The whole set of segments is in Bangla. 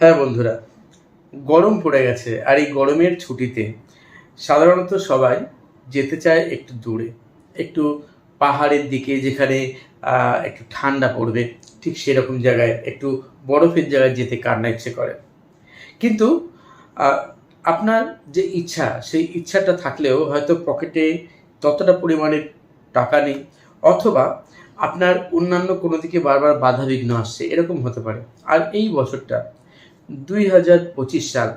হ্যাঁ বন্ধুরা, গরম পড়ে গেছে আর এই গরমের ছুটিতে সাধারণত সবাই যেতে চায় একটু দূরে, একটু পাহাড়ের দিকে যেখানে একটু ঠান্ডা পড়বে, ঠিক সেরকম জায়গায়, একটু বরফের জায়গায় যেতে কার না ইচ্ছে করে। কিন্তু আপনার যে ইচ্ছা, সেই ইচ্ছাটা থাকলেও হয়তো পকেটে ততটা পরিমাণে টাকা নেই, অথবা আপনার অন্যান্য কোনো দিকে বারবার বাধা বিঘ্ন আসছে, এরকম হতে পারে। আর এই বছরটা দুই হাজার পঁচিশ সাল।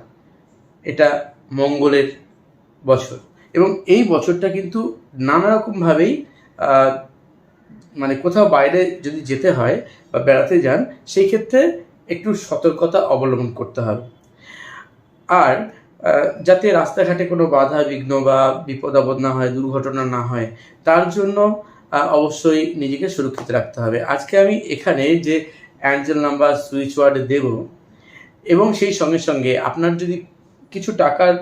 এটা মঙ্গলের বছর। এবং এই বছরটা কিন্তু নানা রকমভাবেই মানে কোথাও বাইরে যদি যেতে হয় বা বেড়াতে যান, সেই ক্ষেত্রে একটু সতর্কতা অবলম্বন করতে হবে। আর যাতে রাস্তাঘাটে কোনো বাধা, বিঘ্ন বা বিপদ আপদ না হয়, দুর্ঘটনা না হয়, তার জন্য অবশ্যই নিজেকে সুরক্ষিত রাখতে হবে। আজকে আমি এখানে যে অ্যাঞ্জেল নাম্বার সুইচ ওয়ার্ড দেব এবং সেই সঙ্গে সঙ্গে আপনার যদি কিছু টাকার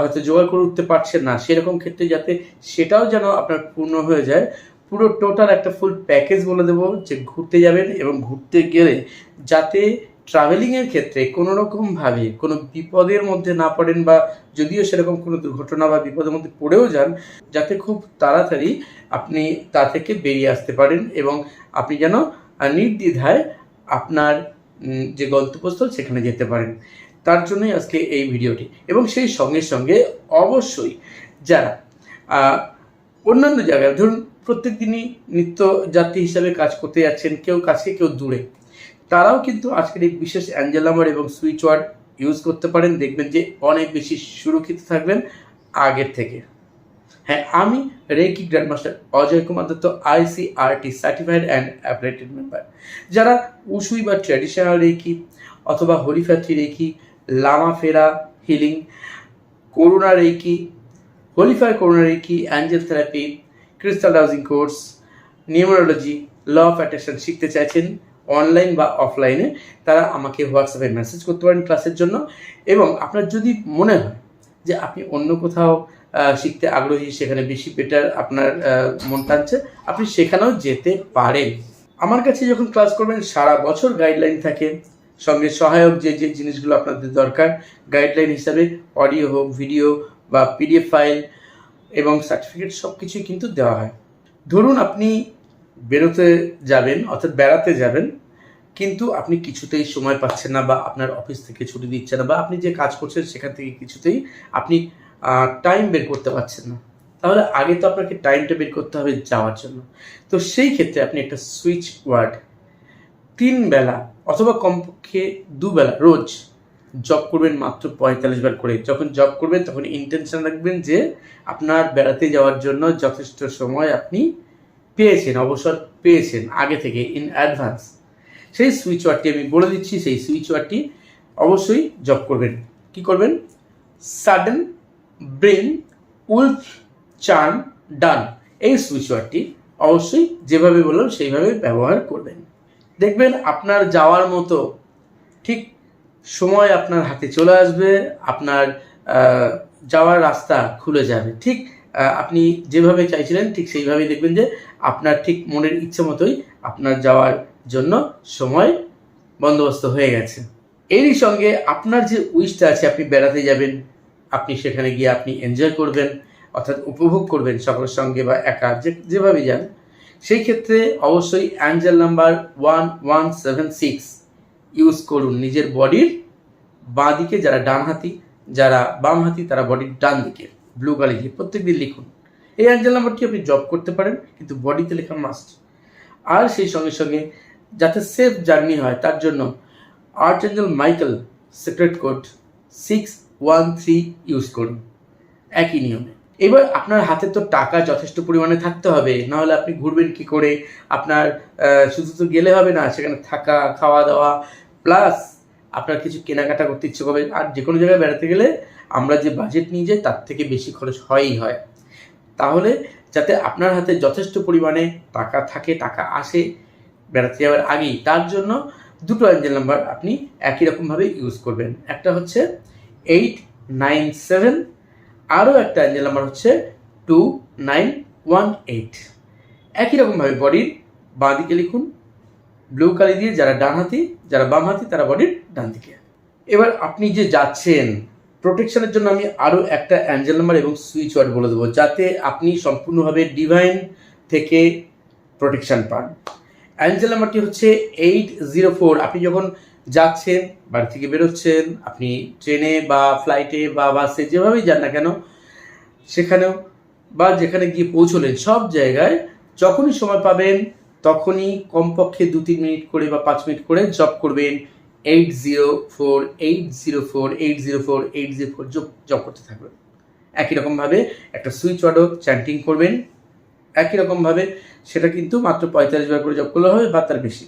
হয়তো জোগাড় করে উঠতে পারছেন না, সেরকম ক্ষেত্রে যাতে সেটাও যেন আপনার পূর্ণ হয়ে যায়, পুরো টোটাল একটা ফুল প্যাকেজ বলে দেবো যে ঘুরতে যাবেন এবং ঘুরতে গেলে যাতে ট্রাভেলিংয়ের ক্ষেত্রে কোনো রকমভাবে কোনো বিপদের মধ্যে না পড়েন বা যদিও সেরকম কোনো দুর্ঘটনা বা বিপদের মধ্যে পড়েও যান, যাতে খুব তাড়াতাড়ি আপনি তা থেকে বেরিয়ে আসতে পারেন এবং আপনি যেন নির্দ্বিধায় আপনার যে গন্তব্যস্থল, সেখানে যেতে পারেন। তার জন্যই আজকে এই ভিডিওটি। এবং সেই সঙ্গে সঙ্গে অবশ্যই যারা অন্যান্য জায়গায়, ধরুন প্রত্যেক দিনই নিত্য যাত্রী হিসাবে কাজ করতে যাচ্ছেন, কেউ কাছে, কেউ দূরে, তারাও কিন্তু আজকের এই বিশেষ অ্যাঞ্জেল নাম্বার এবং সুইচ ওয়ার্ড ইউজ করতে পারেন। দেখবেন যে অনেক বেশি সুরক্ষিত থাকবেন আগের থেকে। হ্যাঁ আমি reiki grandmaster Ajay Kumar Dutta, ICRT certified and approved member. যারা উসুই বা ট্র্যাডিশনাল রেকি অথবা হরিফ্যাথি reiki, Lama Fera, healing Karuna reiki holy fire Karuna reiki, angel therapy, crystal housing course, numerology, law of attraction শিখতে চাইছেন অনলাইন বা অফলাইনে, তারা আমাকে হোয়াটসঅ্যাপে মেসেজ করতে পারেন ক্লাসের জন্য। এবং আপনার যদি মনে হয় যে আপনি অন্য কোথাও শিখতে আগ্রহী, সেখানে বেশি বেটার আপনার মন টানছে, আপনি সেখানেও যেতে পারেন। আমার কাছে যখন ক্লাস করবেন, সারা বছর গাইডলাইন থাকে। সঙ্গে সহায়ক যে যে জিনিসগুলো আপনাদের দরকার গাইডলাইন হিসাবে অডিও হোক ভিডিও বা পিডিএফ ফাইল এবং সার্টিফিকেট সব কিছুই কিন্তু দেওয়া হয়। ধরুন আপনি বেরোতে যাবেন, অর্থাৎ বেড়াতে যাবেন কিন্তু আপনি কিছুতেই সময় পাচ্ছেন না বা আপনার অফিস থেকে ছুটি দিচ্ছে না বা আপনি যে কাজ করছেন সেখান থেকে কিছুতেই আপনি টাইম বের করতে পারছেন না। তাহলে আগে তো আপনাকে টাইমটা বের করতে হবে যাওয়ার জন্য। তো সেই ক্ষেত্রে আপনি একটা সুইচ ওয়ার্ড তিন বেলা অথবা কমপক্ষে দুবেলা রোজ জব করবেন মাত্র পঁয়তাল্লিশ বার করে। যখন জব করবেন তখন ইন্টেনশন রাখবেন যে আপনার বেড়াতে যাওয়ার জন্য যথেষ্ট সময় আপনি পেয়েছেন, অবসর পেয়েছেন আগে থেকে ইন অ্যাডভান্স সেই সুইচ ওয়ার্ডটি আমি বলে দিচ্ছি, সেই সুইচ ওয়ার্ডটি অবশ্যই জব করবেন। কি করবেন? Sudden brain wolf charm done এই সুইচ ওয়ার্ডটি অবশ্যই যেভাবে বললাম, সেইভাবে ব্যবহার করবেন। দেখবেন আপনার যাওয়ার মতো ঠিক সময় আপনার হাতে চলে আসবে, আপনার যাওয়ার রাস্তা খুলে যাবে। ঠিক আপনি যেভাবে চাইছিলেন, ঠিক সেইভাবেই দেখবেন যে আপনার ঠিক মনের ইচ্ছে মতোই আপনার যাওয়ার জন্য সময় বন্দোবস্ত হয়ে গেছে। এরই সঙ্গে আপনার যে উইশটা আছে, আপনি বেড়াতে যাবেন, আপনি সেখানে গিয়ে আপনি এনজয় করবেন, অর্থাৎ উপভোগ করবেন সকলের সঙ্গে বা একা, যে, যেভাবে যান। সেই ক্ষেত্রে অবশ্যই angel number one one seven six use করুন নিজের বডির বাঁ দিকে, যারা ডান হাতি, যারা বাম হাতি, তারা বডির ডান দিকে ব্লু কালি দিয়ে প্রত্যেক দিন লিখুন। এই অ্যাঞ্জেল নাম্বারটি আপনি জব করতে পারেন, কিন্তু বডিতে লেখা মাস্ট আর সেই সঙ্গে সঙ্গে যাতে সেফ জার্নি হয়, তার জন্য archangel Michael secret code six one three use করুন। একই নিয়মে। এবার আপনার হাতে তো টাকা যথেষ্ট পরিমাণে থাকতে হবে, নাহলে আপনি ঘুরবেন কি করে? আপনার শুধু তো গেলে হবে না, সেখানে থাকা, খাওয়া দাওয়া প্লাস আপনার কিছু কেনাকাটা করতে ইচ্ছে করবে। আর যে কোনো জায়গায় বেড়াতে গেলে আমরা যে বাজেট নিয়ে যাই তার থেকে বেশি খরচ হয়ই হয়। তাহলে যাতে আপনার হাতে যথেষ্ট পরিমাণে টাকা থাকে, টাকা আসে বেড়াতে যাওয়ার আগেই, তার জন্য দুটো অ্যাঞ্জেল নাম্বার আপনি একই রকমভাবে ইউজ করবেন। একটা হচ্ছে এইট নাইন সেভেন আরও একটা অ্যাঞ্জেল নাম্বার হচ্ছে টু নাইন ওয়ান এইট একই রকমভাবে বডির বাঁ দিকে লিখুন ব্লু কালি দিয়ে যারা ডান হাতি, যারা বাম হাতি, তারা বডির ডান দিকে। এবার আপনি যে যাচ্ছেন প্রোটেকশনের জন্য আমি আরও একটা অ্যাঞ্জেল নাম্বার এবং সুইচ ওয়ার্ড বলে দেবো, যাতে আপনি সম্পূর্ণভাবে ডিভাইন থেকে প্রোটেকশন পান। অ্যাঞ্জেল নাম্বারটি হচ্ছে এইট জিরো ফোর আপনি যখন যাচ্ছেন, বাড়ি থেকে বেরোচ্ছেন, আপনি ট্রেনে বা ফ্লাইটে বা বাসে যেভাবেই যান না কেন, সেখানেও বা যেখানে গিয়ে পৌঁছলেন, সব জায়গায় যখনই সময় পাবেন, তখনই কমপক্ষে দু তিন মিনিট করে বা পাঁচ মিনিট করে জব করবেন। Eight zero four eight zero four eight zero four eight zero four job করতে থাকবেন। একই রকমভাবে একটা সুইচ ওয়ার্ডও চ্যান্টিং করবেন। একই রকমভাবে সেটা কিন্তু মাত্র পঁয়তাল্লিশ বার করে জব করলে হবে, বা তার বেশি।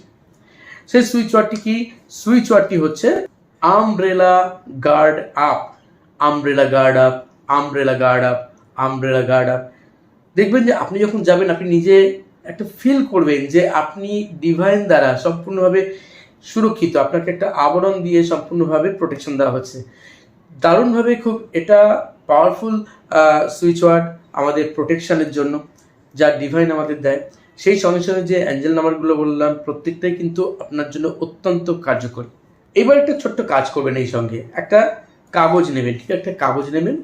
সেই সুইচ ওয়ার্ডটি কি? সুইচ ওয়ার্ডটি হচ্ছে umbrella guard up umbrella guard up umbrella guard up umbrella guard up দেখবেন যে আপনি যখন যাবেন, আপনি নিজে একটা ফিল করবেন যে আপনি ডিভাইন দ্বারা সম্পূর্ণভাবে সুরক্ষিত। আপনাকে একটা আবরণ দিয়ে সম্পূর্ণভাবে প্রোটেকশন দেওয়া হচ্ছে। দারুণভাবে খুব এটা পাওয়ারফুল সুইচ ওয়ার্ড আমাদের প্রোটেকশানের জন্য। যা ডিভাইন আমাদের দেয়, সেই সঙ্গে সঙ্গে যে অ্যাঞ্জেল নাম্বারগুলো বললাম, প্রত্যেকটাই কিন্তু আপনার জন্য অত্যন্ত কার্যকরী। এবার একটা ছোট্ট কাজ করবেন এই সঙ্গে। একটা কাগজ নেবেন, ঠিক একটা কাগজ নেবেন,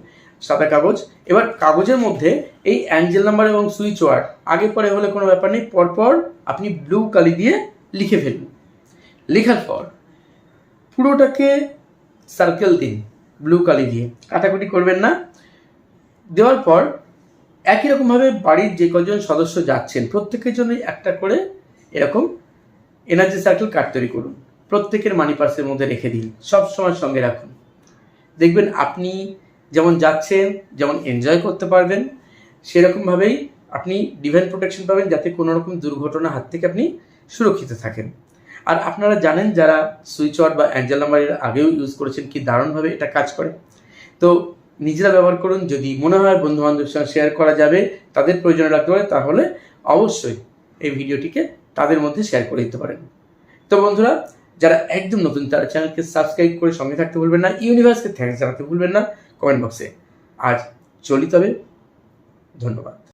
সাদা কাগজ। এবার কাগজের মধ্যে এই অ্যাঞ্জেল নাম্বার এবং সুইচ ওয়ার্ড আগে পরে হলে কোনো ব্যাপার নেই, পরপর আপনি ব্লু কালি দিয়ে লিখে ফেলুন। লেখার পর পুরোটাকে সার্কেল দিন ব্লু কালি দিয়ে। কাটাকুটি করবেন না। দেওয়ার পর একই রকমভাবে বাড়ির যে কজন সদস্য যাচ্ছেন, প্রত্যেকের জন্যই একটা করে এরকম এনার্জি সার্কেল কার্ড তৈরি করুন। প্রত্যেকের মানি পার্সের মধ্যে রেখে দিন। সব সময় সঙ্গে রাখুন। দেখবেন আপনি যেমন যাচ্ছেন, যেমন এনজয় করতে পারবেন, সেরকমভাবেই আপনি ডিভাইন প্রোটেকশন পাবেন যাতে কোনো রকম দুর্ঘটনার হাত থেকে আপনি সুরক্ষিত থাকেন। আর আপনারা জানেন যারা সুইচ ওয়ার্ড বা অ্যাঞ্জেল নাম্বারের আগেও ইউজ করেছেন কি দারুণভাবে এটা কাজ করে। তো নিজেরা ব্যবহার করুন। যদি মনে হয় বন্ধু বান্ধবের সঙ্গে শেয়ার করা যাবে, তাদের প্রয়োজন রাখতে পারে, তাহলে অবশ্যই এই ভিডিওটিকে তাদের মধ্যে শেয়ার করে দিতে পারেন। তো বন্ধুরা, যারা একদম নতুন, তারা চ্যানেলকে সাবস্ক্রাইব করে সঙ্গে থাকতে ভুলবেন না ইউনিভার্সকে থ্যাংকস জানাতে ভুলবেন না কমেন্ট বক্সে আর চলি তবে। ধন্যবাদ।